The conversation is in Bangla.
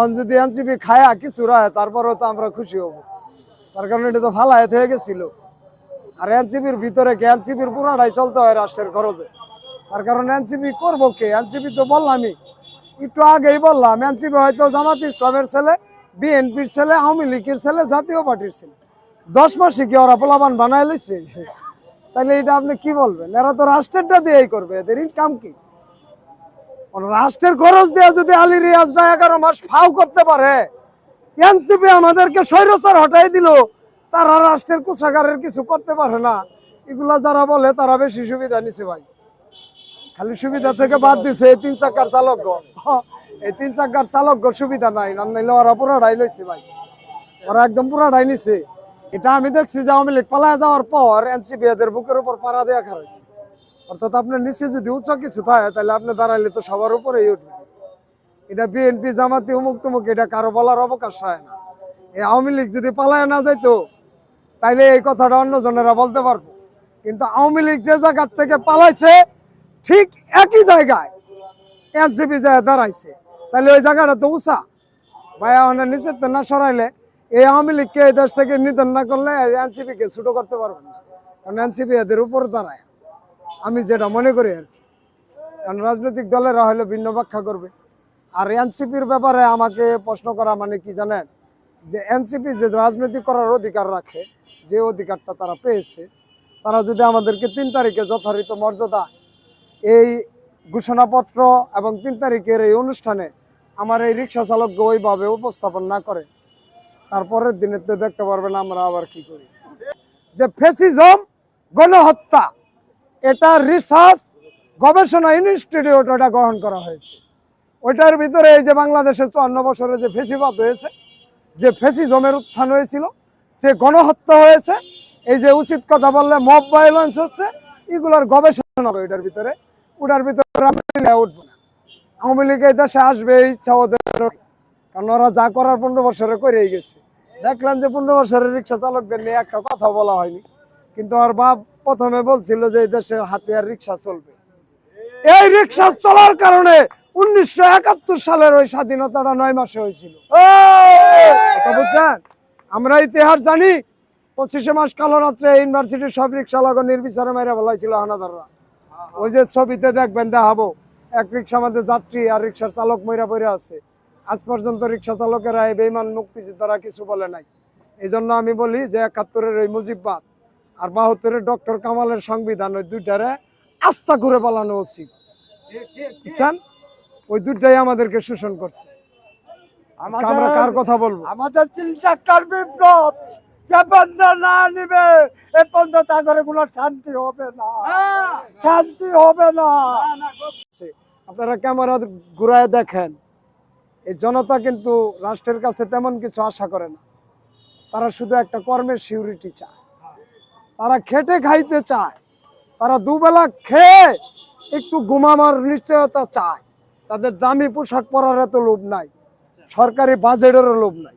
অন যদি এনসিপি খায়া কিছু রায়, তারপরেও তো আমরা খুশি হব। তার কারণে এটা তো ফালায়াত হয়ে গেছিল। আর এনসিপির ভিতরে কি এনসিপির পুরাটাই চলতে হয় রাষ্ট্রের খরচে? তার কারণে এনসিপি করব কে? এনসিপি তো বললামই। একটু আগেই বললাম, এনসিপি হয়তো জামাত ইসলামের ছেলে, বিএনপির ছেলে, আওয়ামী লীগের ছেলে, জাতীয় পার্টির ছেলে। দশ মাসে কি ওরা পোলাপান বানায় লইছে? তাহলে এটা আপনি কি বলবেন? এরা তো রাষ্ট্রেরটা দিয়েই করবে। এদের ইনকাম কি? রাষ্ট্রের খরচ দেওয়া যদি আলী রিয়াজরা এগারো মাস ফাও করতে পারে, এনসিপি আমাদেরকে স্বৈরচার হটাই দিল, তারা রাষ্ট্রের কোষাগারের কিছু করতে পারে না। এগুলা যারা বলে, তারা বেশি সুবিধা নিছে ভাই। খালি সুবিধা থেকে বাদ দিছে এই তিন চাকার চালক এই তিন চাকার চালক সুবিধা নাই, না নাইলে ওরা পুরাটাই লইছে ভাই। ওরা একদম পুরা পুরাটাই নিছে। এটা আমি দেখছি যে আওয়ামী লীগ পালায় যাওয়ার পর এনসিপি এদের বুকের উপর পাড়া দেওয়া খারাইছে। অর্থাৎ আপনার নিচে যদি উচ্চ কিছু থাকে, তাহলে আপনি দাঁড়াইলে তো সবার উপরেই উঠবে এটা বিএনপি, জামাতি, উমুক তুমুক, এটা কারও বলার অবকাশ হয় না। এই আওয়ামী লীগ যদি পালায় না যাইতো, তাইলে এই কথাটা অন্য জনেরা বলতে পারব। কিন্তু আওয়ামী লীগ যে জায়গার থেকে পালাইছে, ঠিক একই জায়গায় এনসিপি যায় দাঁড়াইছে। তাহলে ওই জায়গাটা তো উষা ভাই আমাদের নিচের তো না সরাইলে, এই আওয়ামী লীগকে এই দেশ থেকে নিধন না করলে এনসিপি কে ছুটো করতে পারবেন না। কারণ এনসিপি এদের উপর দাঁড়ায়। আমি যেটা মনে করি আর কি। কারণ রাজনৈতিক দলেরা হলে ভিন্ন ব্যাখ্যা করবে। আর এনসিপির ব্যাপারে আমাকে প্রশ্ন করা মানে কি জানেন? যে এনসিপি যে রাজনীতি করার অধিকার রাখে, যে অধিকারটা তারা পেয়েছে, তারা যদি আমাদেরকে তিন তারিখে যথারীত মর্যাদা এই ঘোষণাপত্র এবং তিন তারিখের এই অনুষ্ঠানে আমার এই রিক্সা চালককে ওইভাবে উপস্থাপন না করে, তারপরের দিনে তো দেখতে পারবেন আমরা আবার কি করি। যে ফেসিজম, গণহত্যা এটা রিসার্চ গবেষণা ইনস্টিটিউট ওটা গ্রহণ করা হয়েছে। ওইটার ভিতরে এই যে বাংলাদেশে চুয়ান্ন বছরে যে ফেসিবাদ হয়েছে, যে ফেসি ফেসিজমের উত্থান হয়েছিল, যে গণহত্যা হয়েছে, এই যে উচিত কথা বললে মব ভায়োলেন্স হচ্ছে, এগুলোর গবেষণা ওইটার ভিতরে। ওটার ভিতরে উঠবো না। আওয়ামী লীগ এই দেশে আসবে, ইচ্ছা ওদের কারণ ওরা যা করার পনেরো বছরে করেই গেছে। দেখলাম যে পনেরো বছরের রিক্সা চালকদের নিয়ে একটা কথা বলা হয়নি। কিন্তু আর বাপ প্রথমে বলছিল যে এই দেশের হাতিয়ার রিক্সা চলবে। এই রিক্সা চলার কারণে উনিশশো একাত্তর সালের ওই স্বাধীনতাটা নয় মাসে হয়েছিল। বুঝছেন? আমরা ইতিহাস জানি পঁচিশে মাস কালো রাত্রে ইউনিভার্সিটির সব রিক্সা লাগো নির্বিচারে মেরে বলাইছিল হানাদাররা। ওই যে ছবিতে দেখবেন দেখাবো। এক রিক্সা মধ্যে যাত্রী আর রিক্সার চালক মইরা পড়ে আছে। আজ পর্যন্ত রিক্সা চালকেরা এই বেইমান মুক্তিযোদ্ধারা কিছু বলে নাই। এই জন্য আমি বলি যে একাত্তরের ওই মুজিববাদ আর বাহাত্তরের ডক্টর কামালের সংবিধান ওই দুইটারে আস্থা করে পালানো উচিত। বুঝছেন? ওই দুইটাই আমাদেরকে শোষণ করছে। আমরা কার কথা বলব? আমাদের তিন চারটার বিপ্লব যে বন্ধ না নিবে এ পর্যন্ত তাদের কোনো শান্তি হবে না। শান্তি হবে না। আপনারা ক্যামেরা ঘুরায় দেখেন। এই জনতা কিন্তু রাষ্ট্রের কাছে তেমন কিছু আশা করে না। তারা শুধু একটা কর্মের সিউরিটি চায়। তারা খেটে খাইতে চায়। তারা দুবেলা খেয়ে একটু ঘুমামার নিশ্চয়তা চায়। তাদের দামি পোশাক পরার এত লোভ নাই। সরকারি বাজেটেরও লোভ নাই।